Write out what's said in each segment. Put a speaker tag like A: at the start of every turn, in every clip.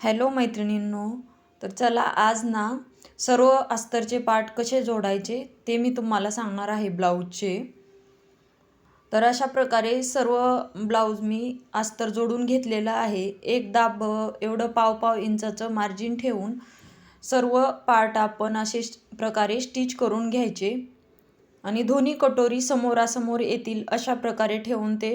A: Hello मैत्रिणींनो तर चला आज ना सर्व अस्तरचे पार्ट कसे जोडायचे ते मी तुम्हाला सांगणार आहे ब्लाऊजचे. तर अशा प्रकारे सर्व ब्लाऊज मी अस्तर जोडून घेतलेलं आहे. एक दाब एवढं पाव पाव इंचाचं मार्जिन ठेवून सर्व पार्ट आपण असे प्रकारे स्टिच करून घ्यायचे. आणि दोन्ही कटोरी समोरासमोर येतील अशा प्रकारे ठेवून ते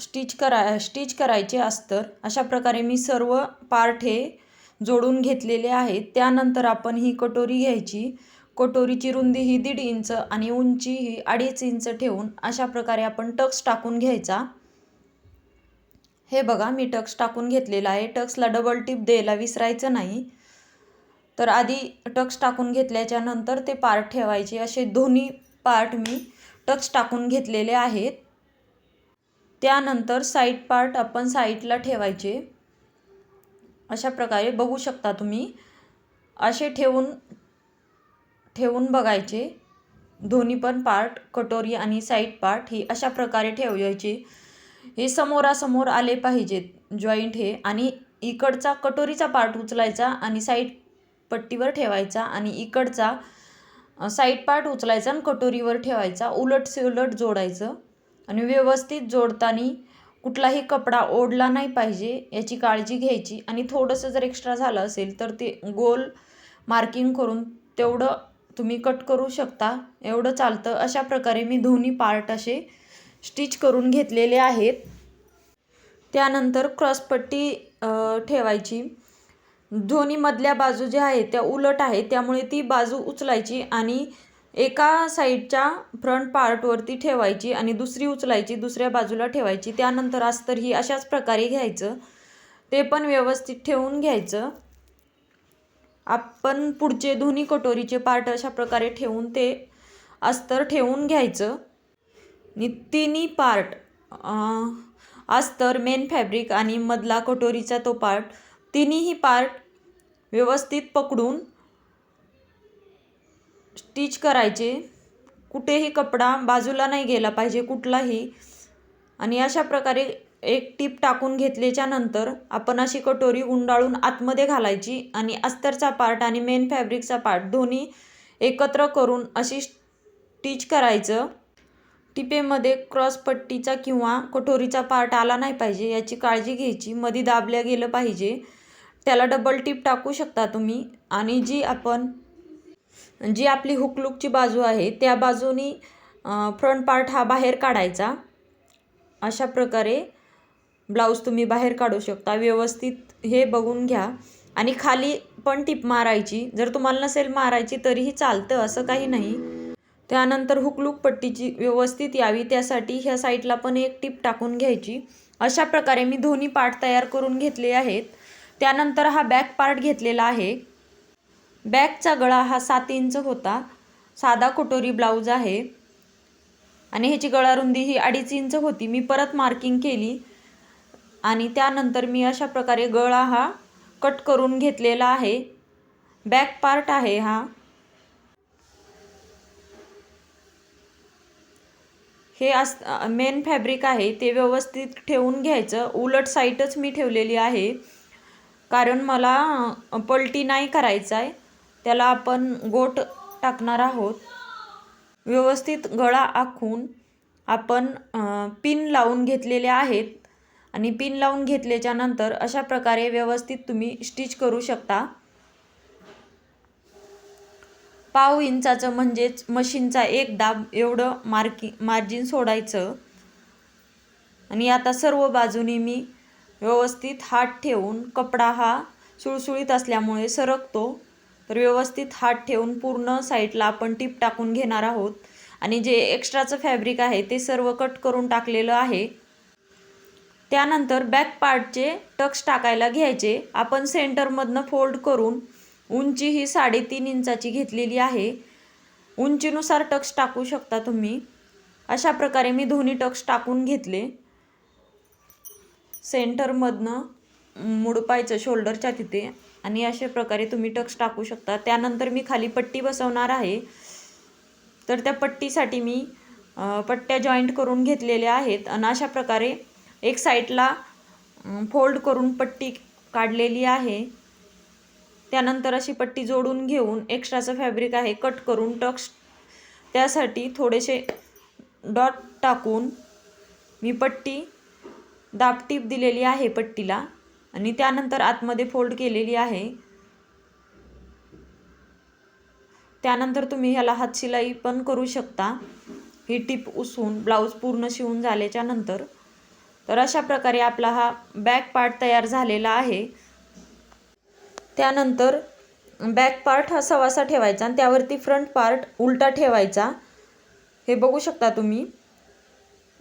A: स्टिच करा स्टिच करायचे अस्तर अशा प्रकारे मी सर्व पार्ट हे जोडून घेतलेले आहेत. त्यानंतर आपण ही कटोरी घ्यायची. कटोरीची रुंदी ही दीड इंच आणि उंची ही अडीच इंच ठेवून अशा प्रकारे आपण टक्स टाकून घ्यायचा. हे बघा मी टक्स टाकून घेतलेला आहे. टक्सला डबल टिप द्यायला विसरायचं नाही. तर आधी टक्स टाकून घेतल्याच्या नंतर ते पार्ट ठेवायचे. असे दोन्ही पार्ट मी टक्स टाकून घेतलेले आहेत. त्यानंतर साईड पार्ट आपण साईडला ठेवायचे. अशा प्रकारे बघू शकता तुम्ही. असे ठेवून ठेवून बघायचे. दोन्ही पण पार्ट कटोरी आणि साईड पार्ट ही अशा प्रकारे ठेवायचे. हे समोरासमोर आले पाहिजेत जॉईंट हे आणि इकडचा कटोरीचा पार्ट उचलायचा आणि साईड पट्टीवर ठेवायचा आणि इकडचा साईड पार्ट उचलायचा आणि कटोरीवर ठेवायचा. उलट से उलट जोडायचं. आणि व्यवस्थित जोडताना कुठलाही कपडा ओढला नाही पाहिजे याची काळजी घ्यायची. आणि थोडंसं जर एक्स्ट्रा झालं असेल तर ते गोल मार्किंग करून तेवढं तुम्ही कट करू शकता. एवढं चालतं. अशा प्रकारे मी दोन्ही पार्ट असे स्टिच करून घेतलेले आहेत. त्यानंतर क्रॉसपट्टी ठेवायची. दोन्ही मधल्या बाजू ज्या आहेत त्या उलट आहेत. त्यामुळे ती बाजू उचलायची आणि एका साईडच्या फ्रंट पार्टवरती ठेवायची आणि दुसरी उचलायची दुसऱ्या बाजूला ठेवायची. त्यानंतर अस्तर ही अशाच प्रकारे घ्यायचं. ते पण व्यवस्थित ठेवून घ्यायचं. आपण पुढचे दोन्ही कटोरीचे पार्ट अशा प्रकारे ठेवून ते अस्तर ठेवून घ्यायचं. आणि तिन्ही पार्ट अस्तर मेन फॅब्रिक आणि मधला कटोरीचा तो पार्ट तिन्हीही पार्ट व्यवस्थित पकडून स्टिच करायचे. कुठेही कपडा बाजूला नाही गेला पाहिजे कुठलाही. आणि अशा प्रकारे एक टीप टाकून घेतल्याच्या नंतर आपण अशी कटोरी गुंडाळून आतमध्ये घालायची आणि अस्तरचा पार्ट आणि मेन फॅब्रिकचा पार्ट दोन्ही एकत्र करून अशी स्टिच करायचं. टिपेमध्ये क्रॉसपट्टीचा किंवा कटोरीचा पार्ट आला नाही पाहिजे याची काळजी घ्यायची. मध्ये दाबल्या गेलं पाहिजे. त्याला डबल टीप टाकू शकता तुम्ही. आणि जी आपण जी आपली हुकलुकची बाजू आहे त्या बाजूनी फ्रंट पार्ट हा बाहेर काढायचा. अशा प्रकारे ब्लाऊज तुम्ही बाहेर काढू शकता. व्यवस्थित हे बघून घ्या. आणि खाली पण टिप मारायची. जर तुम्हाला नसेल मारायची तरीही चालतं असं काही नाही. त्यानंतर हुकलूक पट्टीची व्यवस्थित यावी. त्यासाठी ह्या साईडला पण एक टिप टाकून घ्यायची. अशा प्रकारे मी दोन्ही पार्ट तयार करून घेतले आहेत. त्यानंतर हा बॅक पार्ट घेतलेला आहे. बॅकचा गळा हा सात इंच होता. साधा कटोरी ब्लाऊज आहे. आणि ह्याची गळा रुंदी ही अडीच इंच होती. मी परत मार्किंग केली. आणि त्यानंतर मी अशा प्रकारे गळा हा कट करून घेतलेला आहे. बॅक पार्ट आहे हा. हे अस मेन फॅब्रिक आहे. ते व्यवस्थित ठेवून घ्यायचं. उलट साईटच मी ठेवलेली आहे. कारण मला पलटी नाही करायचा आहे त्याला आपण गोट टाकणार आहोत. व्यवस्थित गळा आखून आपण पिन लावून घेतलेले आहेत. आणि पिन लावून घेतल्याच्या नंतर अशा प्रकारे व्यवस्थित तुम्ही स्टिच करू शकता. पाव इंचाचं म्हणजेच मशीनचा एक दाब एवढं मार्की मार्जिन सोडायचं. आणि आता सर्व बाजूनी मी व्यवस्थित हात ठेवून कपडा हा सुळसुळीत असल्यामुळे सरकतो. तर व्यवस्थित हात ठेवून पूर्ण साईडला आपण टीप टाकून घेणार आहोत. आणि जे एक्स्ट्राचं फॅब्रिक आहे ते सर्व कट करून टाकलेलं आहे. त्यानंतर बॅक पार्टचे टक्स टाकायला घ्यायचे. आपण सेंटरमधनं फोल्ड करून उंची ही साडेतीन इंचाची घेतलेली आहे. उंचीनुसार टक्स टाकू शकता तुम्ही. अशा प्रकारे मी दोन्ही टक्स टाकून घेतले. सेंटरमधनं मुडपायचं शोल्डरच्या तिथे. आणि अशा प्रकारे तुम्ही टक्स टाकू शकता. त्यानंतर मी खाली पट्टी बसवणार आहे. तर त्या पट्टीसाठी मी पट्ट्या जॉईंट करून घेतलेल्या आहेत आणि अशा प्रकारे एक साईडला फोल्ड करून पट्टी काढलेली आहे. त्यानंतर अशी पट्टी जोडून घेऊन एक्स्ट्राचं फॅब्रिक आहे कट करून टक्स त्यासाठी थोडेसे डॉट टाकून मी पट्टी दाबटीप दिलेली आहे पट्टीला. आणि त्यानंतर आतमध्ये फोल्ड केलेली आहे. त्यानंतर तुम्ही ह्याला हातशिलाई पण करू शकता. ही टिप उसवून ब्लाऊज पूर्ण शिवून झाल्याच्यानंतर. तर अशा प्रकारे आपला हा बॅक पार्ट तयार झालेला आहे. त्यानंतर बॅक पार्ट हा सवासा ठेवायचा आणि त्यावरती फ्रंट पार्ट उलटा ठेवायचा. हे बघू शकता तुम्ही.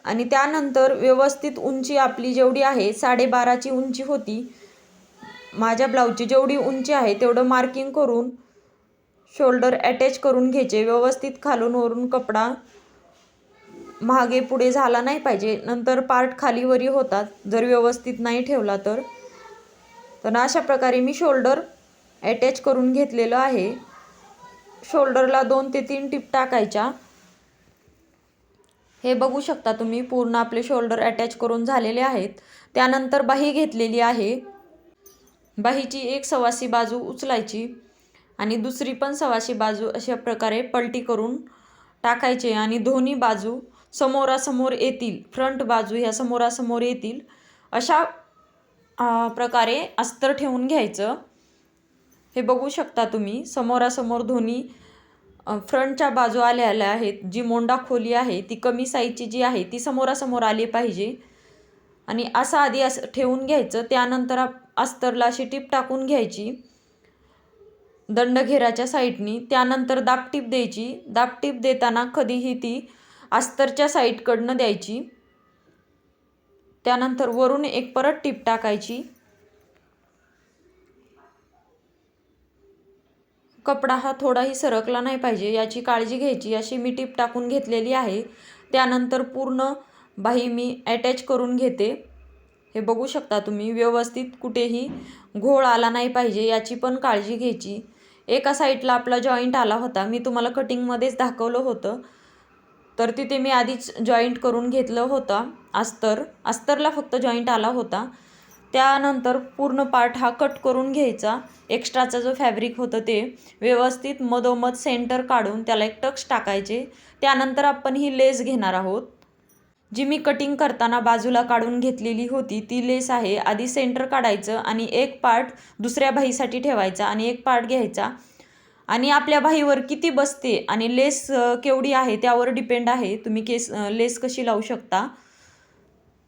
A: आणि त्यानंतर व्यवस्थित उंची आपली जेवढी आहे साडेबाराची उंची होती. माझ्या ब्लाऊजची जेवढी उंची आहे तेवढं मार्किंग करून शोल्डर अटॅच करून घ्यायचे. व्यवस्थित खालून वरून कपडा मागे पुढे झाला नाही पाहिजे. नंतर पार्ट खालीवरी होतात. जर व्यवस्थित नाही ठेवला तर. तर अशा प्रकारे मी शोल्डर अटॅच करून घेतलेलं आहे. शोल्डरला दोन ते तीन टिप टाकायच्या. हे बघू शकता तुम्ही पूर्ण आपले शोल्डर अटॅच करून झालेले आहेत. त्यानंतर बाही घेतलेली आहे. बाहीची एक सवासी बाजू उचलायची आणि दुसरी पण सवासी बाजू अशा प्रकारे पलटी करून टाकायचे आणि दोन्ही बाजू समोरासमोर येतील फ्रंट बाजू ह्या समोरासमोर येतील अशा प्रकारे अस्तर ठेवून घ्यायचं. हे बघू शकता तुम्ही समोरासमोर दोन्ही फ्रंटच्या बाजू आल्या आल्या आहेत जी मोंडा खोली आहे ती कमी साईजची जी आहे ती समोरासमोर आली पाहिजे. आणि असं आधी असं ठेवून घ्यायचं त्यानंतर अस्तरला अशी टीप टाकून घ्यायची. दंडघेराच्या साईडनी त्यानंतर दापटीप द्यायची. दापटीप देताना कधीही ती अस्तरच्या साईडकडनं द्यायची. त्यानंतर वरून एक परत टीप टाकायची. कपडा हा थोडाही सरकला नाही पाहिजे. याची काळजी घ्यायची. अशी मी टीप टाकून घेतलेली आहे. त्यानंतर पूर्ण बाही मी अटॅच करून घेते. हे बघू शकता तुम्ही व्यवस्थित कुठेही घोळ आला नाही पाहिजे याची पण काळजी घ्यायची. एका साईडला आपला जॉईंट आला होता. मी तुम्हाला कटिंगमध्येच दाखवलं होतं. तर तिथे मी आधीच जॉईंट करून घेतलं होतं. अस्तर. अस्तरला फक्त जॉईंट आला होता. त्यानंतर पूर्ण पार्ट हा कट करून घ्यायचा. एक्स्ट्राचा जो फॅब्रिक होतं ते व्यवस्थित मधोमध सेंटर काढून त्याला एक टक्स टाकायचे. त्यानंतर आपण ही लेस घेणार आहोत. जी मी कटिंग करताना बाजूला काढून घेतलेली होती ती लेस आहे. आधी सेंटर काढायचं आणि एक पार्ट दुसऱ्या बाहीसाठी ठेवायचा आणि एक पार्ट घ्यायचा. आणि आपल्या बाहीवर किती बसते आणि लेस केवढी आहे त्यावर डिपेंड आहे. तुम्ही केस लेस कशी लावू शकता.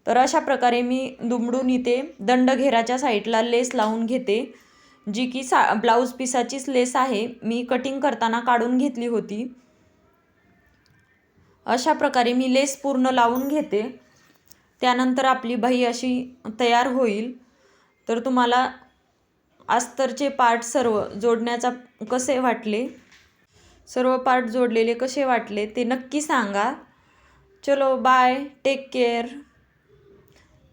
A: तर अशा प्रकारे मी दुमडून इथे दंडघेराच्या साईडला लेस लावून घेते जी की सा ब्लाऊज पिसाचीच लेस आहे. मी कटिंग करताना काढून घेतली होती. अशा प्रकारे मी लेस पूर्ण लावून घेते. त्यानंतर आपली बाही अशी तयार होईल. तर तुम्हाला अस्तरचे पार्ट सर्व जोडण्याचा कसे वाटले? सर्व पार्ट जोडलेले कसे वाटले ते नक्की सांगा. चलो बाय टेक केअर